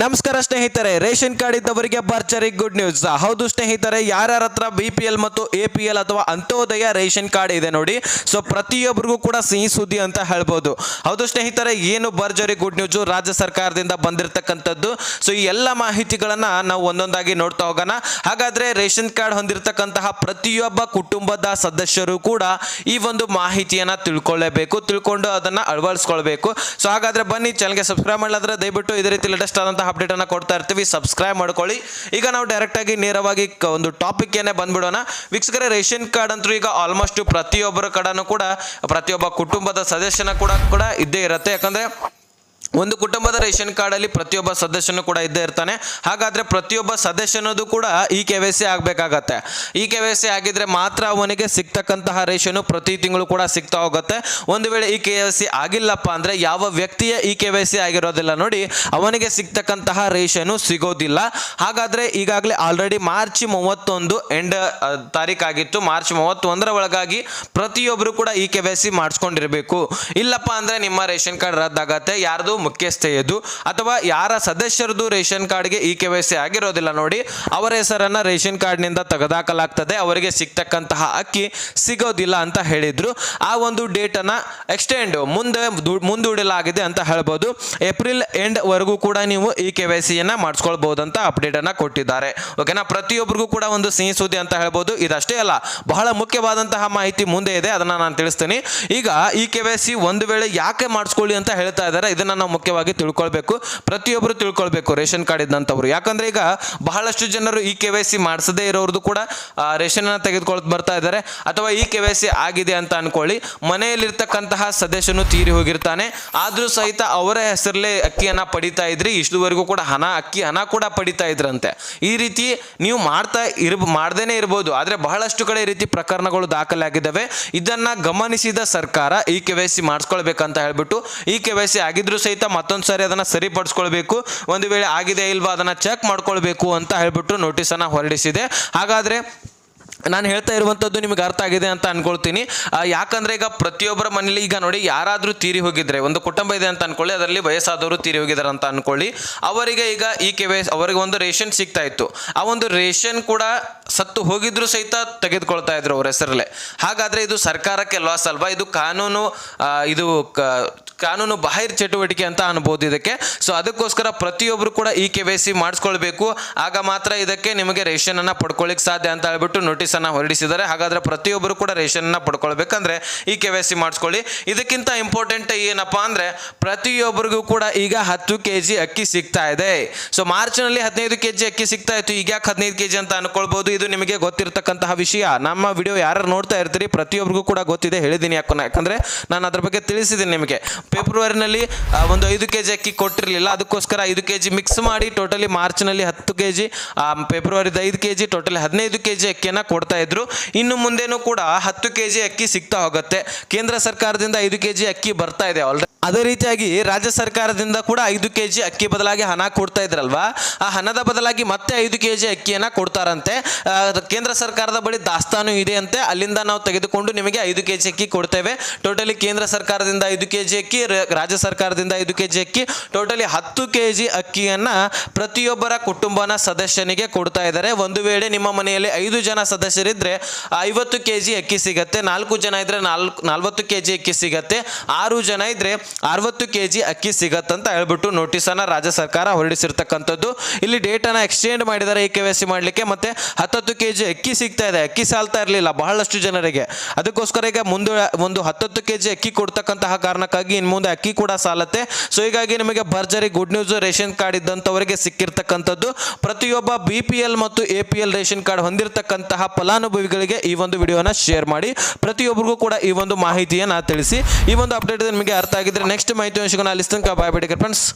ನಮಸ್ಕಾರ ಸ್ನೇಹಿತರೆ, ration card ಇದ್ದವರಿಗೆ ಭರ್ಜರಿ ಗುಡ್ ನ್ಯೂಸ್. ಹೌದು ಸ್ನೇಹಿತರೆ, ಯಾರ್ಯಾರ ಹತ್ರ ಬಿ ಪಿ ಎಲ್ ಮತ್ತು ಎ ಪಿ ಎಲ್ ಅಥವಾ ಅಂತ್ಯೋದಯ ರೇಷನ್ ಕಾರ್ಡ್ ಇದೆ ನೋಡಿ. ಸೊ ಪ್ರತಿಯೊಬ್ಬರಿಗೂ ಕೂಡ ಸಿಹಿ ಸುದ್ದಿ ಅಂತ ಹೇಳ್ಬೋದು. ಹೌದು ಸ್ನೇಹಿತರೆ, ಏನು ಭರ್ಜರಿ ಗುಡ್ ನ್ಯೂಸ್? ರಾಜ್ಯ ಸರ್ಕಾರದಿಂದ ಬಂದಿರತಕ್ಕಂಥದ್ದು. ಸೊ ಈ ಎಲ್ಲ ಮಾಹಿತಿಗಳನ್ನ ನಾವು ಒಂದೊಂದಾಗಿ ನೋಡ್ತಾ ಹೋಗೋಣ. ಹಾಗಾದ್ರೆ ರೇಷನ್ ಕಾರ್ಡ್ ಹೊಂದಿರತಕ್ಕಂತಹ ಪ್ರತಿಯೊಬ್ಬ ಕುಟುಂಬದ ಸದಸ್ಯರು ಕೂಡ ಈ ಒಂದು ಮಾಹಿತಿಯನ್ನ ತಿಳ್ಕೊಳ್ಳೇಬೇಕು ತಿಳ್ಕೊಂಡು ಅದನ್ನ ಅಳವಡಿಸ್ಕೊಳ್ಬೇಕು ಸೊ ಹಾಗಾದ್ರೆ ಬನ್ನಿ ಚಾನಲ್ಗೆ ಸಬ್ಸ್ಕ್ರೈಬ್ ಮಾಡಲಾದ್ರೆ ದಯವಿಟ್ಟು ಇದೇ ರೀತಿ ಲೇಟೆಸ್ಟ್ ಆದಂತಹ ಅಪ್ಡೇಟ್ ಅನ್ನ ಕೊಡ್ತಾ ಇರ್ತೀವಿ. ಸಬ್ಸ್ಕ್ರೈಬ್ ಮಾಡ್ಕೊಳ್ಳಿ. ಈಗ ನಾವು ಡೈರೆಕ್ಟ್ ಆಗಿ ನೇರವಾಗಿ ಒಂದು ಟಾಪಿಕ್ ಏನೇ ಬಂದ್ಬಿಡೋಣ. ವೀಕ್ಷಕರೇ, ರೇಷನ್ ಕಾರ್ಡ್ ಅಂತೂ ಈಗ ಆಲ್ಮೋಸ್ಟ್ ಪ್ರತಿಯೊಬ್ಬರ ಕಡೆನೂ ಕೂಡ, ಪ್ರತಿಯೊಬ್ಬ ಕುಟುಂಬದ ಸದಸ್ಯನ ಕೂಡ ಕೂಡ ಇದ್ದೇ ಇರುತ್ತೆ. ಯಾಕಂದ್ರೆ ಒಂದು ಕುಟುಂಬದ ರೇಷನ್ ಕಾರ್ಡಲ್ಲಿ ಪ್ರತಿಯೊಬ್ಬ ಸದಸ್ಯನು ಕೂಡ ಇದ್ದೇ ಇರ್ತಾನೆ. ಹಾಗಾದ್ರೆ ಪ್ರತಿಯೊಬ್ಬ ಸದಸ್ಯನದು ಕೂಡ ಈ ಕೆ ವೈ ಸಿ ಆಗಬೇಕಾಗತ್ತೆ. ಈ ಕೆ ವೈ ಸಿ ಆಗಿದ್ರೆ ಮಾತ್ರ ಅವನಿಗೆ ಸಿಗ್ತಕ್ಕಂತಹ ರೇಷನ್ ಪ್ರತಿ ತಿಂಗಳು ಕೂಡ ಸಿಗ್ತಾ ಹೋಗುತ್ತೆ. ಒಂದು ವೇಳೆ ಈ ಕೆ ವೈ ಸಿ ಆಗಿಲ್ಲಪ್ಪ ಅಂದ್ರೆ ಯಾವ ವ್ಯಕ್ತಿಯ ಈ ಕೆ ವೈ ಸಿ ಆಗಿರೋದಿಲ್ಲ ನೋಡಿ, ಅವನಿಗೆ ಸಿಗ್ತಕ್ಕಂತಹ ರೇಷನ್ ಸಿಗೋದಿಲ್ಲ. ಹಾಗಾದ್ರೆ ಈಗಾಗಲೇ ಆಲ್ರೆಡಿ ಮಾರ್ಚ್ ಮೂವತ್ತೊಂದು ಎಂಡ್ ತಾರೀಕಾಗಿತ್ತು ಮಾರ್ಚ್ ಮೂವತ್ತೊಂದರ ಒಳಗಾಗಿ ಪ್ರತಿಯೊಬ್ಬರು ಕೂಡ ಈ ಕೆ ವೈ ಸಿ ಮಾಡಿಸ್ಕೊಂಡಿರಬೇಕು. ಇಲ್ಲಪ್ಪ ಅಂದ್ರೆ ನಿಮ್ಮ ರೇಷನ್ ಕಾರ್ಡ್ ರದ್ದಾಗತ್ತೆ. ಯಾರ್ದು ಮುಖ್ಯಸ್ಥೆಯದು ಅಥವಾ ಯಾರ ಸದಸ್ಯರದು ರೇಷನ್ ಕಾರ್ಡ್ಗೆ ಇ ಕೆ ವೈ ಸಿ ಆಗಿರೋದಿಲ್ಲ ನೋಡಿ, ಅವರ ಹೆಸರನ್ನ ರೇಷನ್ ಕಾರ್ಡ್ನಿಂದ ತೆಗೆದಾಕಲಾಗ್ತದೆ, ಅವರಿಗೆ ಸಿಗ್ತಕ್ಕಂತಹ ಅಕ್ಕಿ ಸಿಗೋದಿಲ್ಲ ಅಂತ ಹೇಳಿದ್ರು. ಆ ಒಂದು ಡೇಟನ್ನು ಎಕ್ಸ್ಟೆಂಡ್ ಮುಂದೆ ಮುಂದೂಡಲಾಗಿದೆ ಅಂತ ಹೇಳ್ಬೋದು. ಏಪ್ರಿಲ್ ಎಂಡ್ ವರೆಗೂ ಕೂಡ ನೀವು ಇ ಕೆ ವೈ ಸಿಯನ್ನು ಮಾಡಿಸ್ಕೊಳ್ಬಹುದು ಅಂತ ಅಪ್ಡೇಟ್ ಅನ್ನ ಕೊಟ್ಟಿದ್ದಾರೆ. ಓಕೆನಾ? ಪ್ರತಿಯೊಬ್ಬರಿಗೂ ಕೂಡ ಒಂದು ಸಿಹಿ ಸುದ್ದಿ ಅಂತ ಹೇಳ್ಬೋದು. ಇದಷ್ಟೇ ಅಲ್ಲ, ಬಹಳ ಮುಖ್ಯವಾದಂತಹ ಮಾಹಿತಿ ಮುಂದೆ ಇದೆ, ಅದನ್ನ ನಾನು ತಿಳಿಸ್ತೀನಿ. ಈಗ ಇ ಕೆ ವೈ ಸಿ ಒಂದು ವೇಳೆ ಯಾಕೆ ಮಾಡಿಸ್ಕೊಳ್ಳಿ ಅಂತ ಹೇಳ್ತಾ ಇದ್ದಾರೆ, ಇದನ್ನ ನಾವು ಮುಖ್ಯವಾಗಿ ತಿಳ್ಕೊಳ್ಬೇಕು ಪ್ರತಿಯೊಬ್ಬರು ತಿಳ್ಕೊಳ್ಬೇಕು ರೇಷನ್ ಕಾರ್ಡ್ ಇದ್ದಂಥವ್ರು. ಯಾಕಂದ್ರೆ ಈಗ ಬಹಳಷ್ಟು ಜನರು ಈ ಕೆ ವೈ ಸಿ ಮಾಡಿಸದೇ ಇರೋರ್ದು ಕೂಡ ರೇಷನ್ ಅನ್ನು ತೆಗೆದುಕೊಳ್ತಾ ಬರ್ತಾ ಇದ್ದಾರೆ. ಅಥವಾ ಈ ಕೆ ವೈ ಸಿ ಆಗಿದೆ ಅಂತ ಅನ್ಕೊಳ್ಳಿ, ಮನೆಯಲ್ಲಿರ್ತಕ್ಕಂತಹ ಸದಸ್ಯನು ತೀರಿ ಹೋಗಿರ್ತಾನೆ. ಆದ್ರೂ ಸಹಿತ ಅವರ ಹೆಸರಲ್ಲೇ ಅಕ್ಕಿಯನ್ನ ಪಡಿತಾ ಇದ್ರಿ, ಇಷ್ಟುವರೆಗೂ ಕೂಡ ಹಣ, ಅಕ್ಕಿ ಹಣ ಕೂಡ ಪಡಿತಾ ಇದ್ರಂತೆ. ಈ ರೀತಿ ನೀವು ಮಾಡ್ತಾ ಇರ್ ಮಾಡ್ದೇನೆ ಇರ್ಬೋದು. ಆದರೆ ಬಹಳಷ್ಟು ಕಡೆ ಈ ರೀತಿ ಪ್ರಕರಣಗಳು ದಾಖಲೆ ಆಗಿದ್ದಾವೆ ಇದನ್ನ ಗಮನಿಸಿದ ಸರ್ಕಾರ ಈ ಕೆ ವೈ ಸಿ ಮಾಡಿಸ್ಕೊಳ್ಬೇಕಂತ ಹೇಳ್ಬಿಟ್ಟು, ಈ ಕೆ ವೈ ಸಿ ಆಗಿದ್ರು ಸಹಿತ ಮತ್ತೊಂದು ಸಾರಿ ಅದನ್ನ ಸರಿಪಡಿಸ್ಕೊಳ್ಬೇಕು. ಒಂದು ವೇಳೆ ಆಗಿದೆ ಇಲ್ವಾ ಅದನ್ನ ಚೆಕ್ ಮಾಡ್ಕೊಳ್ಬೇಕು ಅಂತ ಹೇಳಿಬಿಟ್ಟು ನೋಟಿಸನ್ನು ಹೊರಡಿಸಿದೆ. ಹಾಗಾದ್ರೆ ನಾನು ಹೇಳ್ತಾ ಇರುವಂಥದ್ದು ನಿಮಗೆ ಅರ್ಥ ಆಗಿದೆ ಅಂತ ಅನ್ಕೊಳ್ತೀನಿ. ಯಾಕಂದರೆ ಈಗ ಪ್ರತಿಯೊಬ್ಬರ ಮನೇಲಿ ಈಗ ನೋಡಿ ಯಾರಾದರೂ ತೀರಿ ಹೋಗಿದ್ರೆ, ಒಂದು ಕುಟುಂಬ ಇದೆ ಅಂತ ಅನ್ಕೊಳ್ಳಿ, ಅದರಲ್ಲಿ ವಯಸ್ಸಾದವರು ತೀರಿ ಹೋಗಿದ್ದಾರೆ ಅಂತ ಅನ್ಕೊಳ್ಳಿ. ಅವರಿಗೆ ಈಗ ಈ ಕೆ ಅವರಿಗೆ ಒಂದು ರೇಷನ್ ಸಿಗ್ತಾ ಇತ್ತು. ಆ ಒಂದು ರೇಷನ್ ಕೂಡ ಸತ್ತು ಹೋಗಿದ್ರು ಸಹಿತ ತೆಗೆದುಕೊಳ್ತಾ ಇದ್ರು ಅವ್ರ ಹೆಸರಲ್ಲೇ. ಹಾಗಾದ್ರೆ ಇದು ಸರ್ಕಾರಕ್ಕೆ ಲಾಸ್ ಅಲ್ವಾ? ಇದು ಕಾನೂನು ಇದು ಕಾನೂನು ಬಾಹಿರ ಚಟುವಟಿಕೆ ಅಂತ ಅನ್ಬೋದು ಇದಕ್ಕೆ. ಸೊ ಅದಕ್ಕೋಸ್ಕರ ಪ್ರತಿಯೊಬ್ಬರು ಕೂಡ ಇ ಕೆ ವೈ ಸಿ ಮಾಡಿಸ್ಕೊಳ್ಬೇಕು. ಆಗ ಮಾತ್ರ ಇದಕ್ಕೆ ನಿಮಗೆ ರೇಷನ್ ಅನ್ನ ಪಡ್ಕೊಳ್ಳಿಕ್ ಸಾಧ್ಯ ಅಂತ ಹೇಳ್ಬಿಟ್ಟು ನೋಟಿಸ್ ಅನ್ನ ಹೊರಡಿಸಿದ್ದಾರೆ. ಹಾಗಾದ್ರೆ ಪ್ರತಿಯೊಬ್ಬರು ಕೂಡ ರೇಷನ್ ಅನ್ನ ಪಡ್ಕೊಳ್ಬೇಕಂದ್ರೆ ಈ ಕೆ ವೈ ಸಿ ಮಾಡಿಸ್ಕೊಳ್ಳಿ. ಇದಕ್ಕಿಂತ ಇಂಪಾರ್ಟೆಂಟ್ ಏನಪ್ಪಾ ಅಂದ್ರೆ ಪ್ರತಿಯೊಬ್ಬರಿಗೂ ಕೂಡ ಈಗ ಹತ್ತು ಕೆ ಜಿ ಅಕ್ಕಿ ಸಿಗ್ತಾ ಇದೆ. ಸೊ ಮಾರ್ಚ್ನಲ್ಲಿ ಹದಿನೈದು ಕೆ ಜಿ ಅಕ್ಕಿ ಸಿಗ್ತಾ ಇತ್ತು. ಈಗ ಯಾಕೆ ಹದಿನೈದು ಕೆ ಜಿ ಅಂತ ಅನ್ಕೊಳ್ಬಹುದು ಇದು ನಿಮಗೆ ಗೊತ್ತಿರತಕ್ಕಂತಹ ವಿಷಯ. ನಮ್ಮ ವಿಡಿಯೋ ಯಾರು ನೋಡ್ತಾ ಇರ್ತೀರಿ ಪ್ರತಿಯೊಬ್ಬರಿಗೂ ಕೂಡ ಗೊತ್ತಿದೆ. ಹೇಳಿದ್ದೀನಿ ಯಾಕಂದ್ರೆ ನಾನು ಅದ್ರ ಬಗ್ಗೆ ತಿಳಿಸಿದ್ದೀನಿ ನಿಮಗೆ. ಫೆಬ್ರವರಿನಲ್ಲಿ ಒಂದು ಐದು ಕೆ ಜಿ ಅಕ್ಕಿ ಕೊಟ್ಟಿರಲಿಲ್ಲ. ಅದಕ್ಕೋಸ್ಕರ ಐದು ಕೆ ಜಿ ಮಿಕ್ಸ್ ಮಾಡಿ ಟೋಟಲಿ ಮಾರ್ಚ್ನಲ್ಲಿ ಹತ್ತು ಕೆ ಜಿ ಫೆಬ್ರವರಿದ ಐದು ಕೆ ಜಿ ಟೋಟಲಿ ಹದಿನೈದು ಕೆ ಜಿ ಅಕ್ಕಿಯನ್ನು ಕೊಡ್ತಾ ಇದ್ರು. ಇನ್ನು ಮುಂದೆನೂ ಕೂಡ ಹತ್ತು ಕೆ ಜಿ ಅಕ್ಕಿ ಸಿಗ್ತಾ ಹೋಗುತ್ತೆ. ಕೇಂದ್ರ ಸರ್ಕಾರದಿಂದ ಐದು ಕೆ ಜಿ ಅಕ್ಕಿ ಬರ್ತಾ ಇದೆ ಆಲ್ರೆಡಿ ಅದೇ ರೀತಿಯಾಗಿ ರಾಜ್ಯ ಸರ್ಕಾರದಿಂದ ಕೂಡ ಐದು ಕೆ ಜಿ ಅಕ್ಕಿ ಬದಲಾಗಿ ಹಣ ಕೊಡ್ತಾ ಇದ್ರಲ್ವಾ? ಆ ಹಣದ ಬದಲಾಗಿ ಮತ್ತೆ ಐದು ಕೆ ಜಿ ಅಕ್ಕಿಯನ್ನು ಕೊಡ್ತಾರಂತೆ. ಕೇಂದ್ರ ಸರ್ಕಾರದ ಬಳಿ ದಾಸ್ತಾನು ಇದೆ ಅಂತೆ. ಅಲ್ಲಿಂದ ನಾವು ತೆಗೆದುಕೊಂಡು ನಿಮಗೆ ಐದು ಕೆ ಜಿ ಅಕ್ಕಿ ಕೊಡ್ತೇವೆ. ಟೋಟಲಿ ಕೇಂದ್ರ ಸರ್ಕಾರದಿಂದ ಐದು ಕೆ ಜಿ ಅಕ್ಕಿ ರಾಜ್ಯ ಸರ್ಕಾರದಿಂದ ಐದು ಕೆ ಜಿ ಅಕ್ಕಿ, ಟೋಟಲಿ ಹತ್ತು ಕೆ ಜಿ ಅಕ್ಕಿಯನ್ನು ಪ್ರತಿಯೊಬ್ಬರ ಕುಟುಂಬನ ಸದಸ್ಯನಿಗೆ ಕೊಡ್ತಾ ಇದ್ದಾರೆ. ಒಂದು ವೇಳೆ ನಿಮ್ಮ ಮನೆಯಲ್ಲಿ ಐದು ಜನ ಸದಸ್ಯರಿದ್ರೆ ಐವತ್ತು ಕೆ ಜಿ ಅಕ್ಕಿ ಸಿಗತ್ತೆ, ನಾಲ್ಕು ಜನ ಇದ್ರೆ ನಾಲ್ಕು, ನಲ್ವತ್ತು ಕೆ ಅಕ್ಕಿ ಸಿಗತ್ತೆ, ಆರು ಜನ ಇದ್ರೆ ಅರವತ್ತು ಕೆ ಜಿ ಅಕ್ಕಿ ಸಿಗತ್ತಂತ ಹೇಳ್ಬಿಟ್ಟು ನೋಟಿಸನ್ನು ರಾಜ್ಯ ಸರ್ಕಾರ ಹೊರಡಿಸಿರ್ತಕ್ಕಂಥದ್ದು. ಇಲ್ಲಿ ಡೇಟನ್ನು ಎಕ್ಸ್ಚೇಂಜ್ ಮಾಡಿದ್ದಾರೆ ಈ ಕೆ ವೈ ಸಿ ಮಾಡಲಿಕ್ಕೆ. ಮತ್ತೆ ಹತ್ತತ್ತು ಕೆ ಜಿ ಅಕ್ಕಿ ಸಿಗ್ತಾ ಇದೆ. ಅಕ್ಕಿ ಸಾಲ್ತಾ ಇರಲಿಲ್ಲ ಬಹಳಷ್ಟು ಜನರಿಗೆ. ಅದಕ್ಕೋಸ್ಕರ ಈಗ ಮುಂದೆ, ಒಂದು ಹತ್ತತ್ತು ಕೆ ಜಿ ಅಕ್ಕಿ ಕೊಡ್ತಕ್ಕಂತಹ ಕಾರಣಕ್ಕಾಗಿ ಇನ್ನು ಮುಂದೆ ಅಕ್ಕಿ ಕೂಡ ಸಾಲತ್ತೆ. ಸೊ ಹೀಗಾಗಿ ನಿಮಗೆ ಭರ್ಜರಿ ಗುಡ್ ನ್ಯೂಸ್ ರೇಷನ್ ಕಾರ್ಡ್ ಇದ್ದಂಥವರಿಗೆ ಸಿಕ್ಕಿರ್ತಕ್ಕಂಥದ್ದು. ಪ್ರತಿಯೊಬ್ಬ ಬಿ ಪಿ ಎಲ್ ಮತ್ತು A P L ration card ಹೊಂದಿರತಕ್ಕಂತಹ ಫಲಾನುಭವಿಗಳಿಗೆ ಈ ಒಂದು ವಿಡಿಯೋನ ಶೇರ್ ಮಾಡಿ. ಪ್ರತಿಯೊಬ್ಬರಿಗೂ ಕೂಡ ಈ ಒಂದು ಮಾಹಿತಿಯನ್ನು ತಿಳಿಸಿ. ಈ ಒಂದು ಅಪ್ಡೇಟ್ ನಿಮಗೆ ಅರ್ಥ ಆಗಿದ್ರೆ ನೆಕ್ಸ್ಟ್ ಮಾಹಿತಿ ಸಿಗೋಣ ಅಲ್ಲಿ ತನಕ ಬಾಯ್ ಬಿಡಿ ಫ್ರೆಂಡ್ಸ್